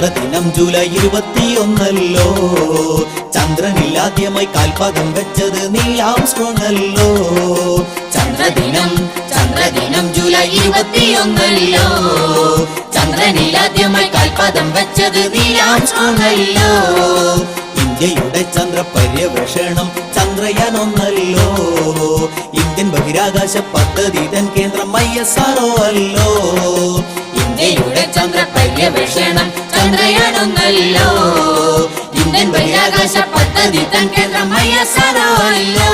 ചന്ദ്രദിനം July ഇരുപത്തിയൊന്നല്ലോ. ചന്ദ്രനിൽ ആദ്യമായി കാൽപാദം വെച്ചത് നീലാം സ്ട്രോങ്ങല്ലോ ചന്ദ്രദിനം ചന്ദ്രദിനം ജൂലൈ ഇരുപത്തിയൊന്നല്ലോ. ചന്ദ്രനിൽ ആദ്യമായി കാൽപാദം വെച്ചത് നീലാം സ്ട്രോങ്ങല്ലോ ഇന്ത്യയുടെ ചന്ദ്ര പര്യവേഷണം ചന്ദ്രയാൻ ഒന്നല്ലോ ഇന്ത്യൻ ബഹിരാകാശ പദ്ധതി തൻ കേന്ദ്രം ഐ എസ് ആർഒ അല്ലോ. ഇന്ത്യയുടെ ചന്ദ്ര പര്യവേഷണം തൻ കേന്ദ്രം ഐ എസ് ആർഒ അല്ലോ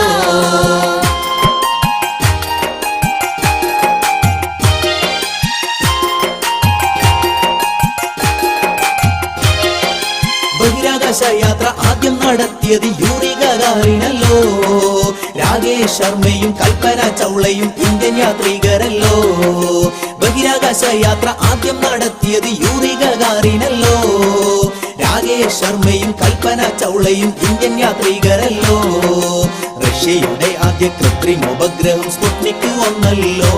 ബഹിരാകാശ യാത്ര ആദ്യം നടത്തിയത് യൂറി ഗഗാറിനല്ലോ രാകേഷ് ശർമ്മയും കൽപ്പന ചൗളയും ഇന്ത്യൻ യാത്രികരല്ലോ ബഹിരാകാശ യാത്ര ആദ്യം നടത്തിയത് യൂറി ഗഗാറിനല്ലോ രാകേഷ് ശർമ്മയും കൽപ്പന ചൗളയും ഇന്ത്യൻ യാത്രികരല്ലോ. റഷ്യയുടെ ആദ്യ കൃത്രിമ ഉപഗ്രഹം സ്പുട്നിക് ഒന്നല്ലോ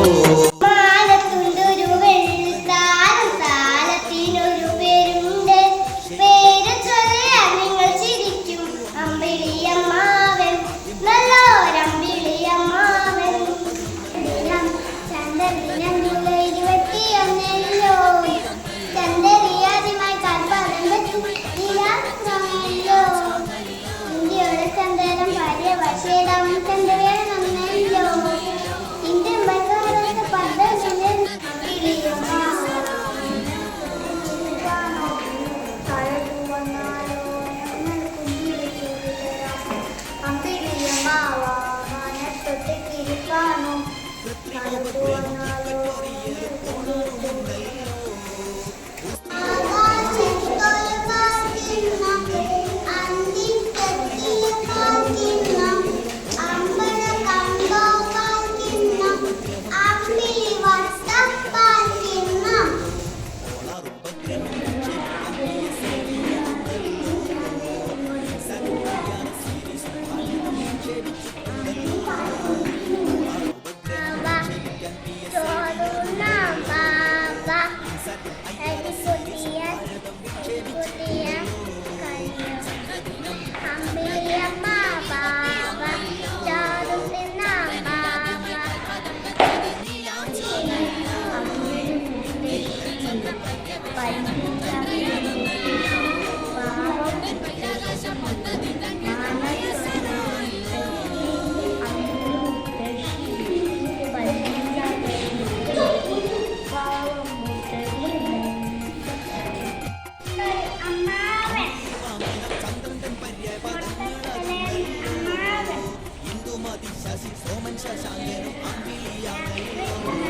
我们就像天堂的一样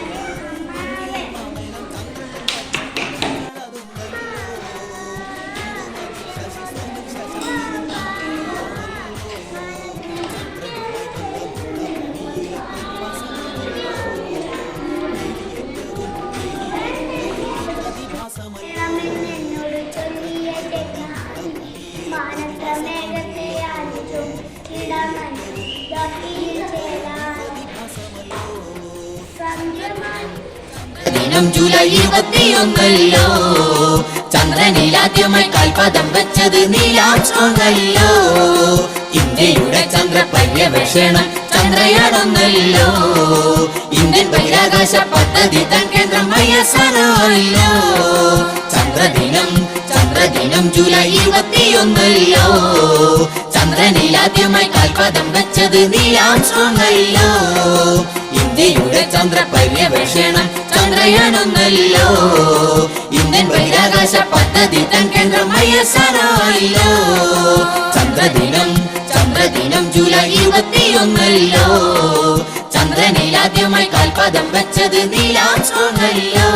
ദിനം ജൂലൈ ഇരുപത്തിയൊന്നല്ലോ. ചന്ദ്രനിൽ ആദ്യമായി കാൽപാദം വെച്ചത് നീലാം സ്ട്രോങ്ങല്ലോ ഇന്ത്യയുടെ ചന്ദ്ര പര്യവേഷണം ചന്ദ്രയാണൊന്നല്ലോ. ഇന്ത്യൻ ബഹിരാകാശ പദ്ധതി തൻ കേന്ദ്രം അയ്യസറല്ലോ ചന്ദ്രദിനം ചന്ദ്രദിനം ജൂലൈ ഇരുപത്തിയൊന്നല്ലോ. ചന്ദ്രനിൽ ആദ്യമായി കാൽപാദം വെച്ചത് നീലാം ഇന്ത്യയുടെ ചന്ദ്ര പര്യവേഷണം ചന്ദ്രയാണൊന്നല്ലോ ഇന്ത്യൻ ബഹിരാകാശ പദ്ധതി തൻ കേന്ദ്രം അയ്യസറല്ലോ ചന്ദ്രദിനം ചന്ദ്രദിനം ജൂലൈ ഇരുപത്തിയൊന്നല്ലോ. ചന്ദ്രനിൽ ആദ്യമായി കാൽപാദം വെച്ചത് നീലാം സ്ട്രോങ്ങല്ലോ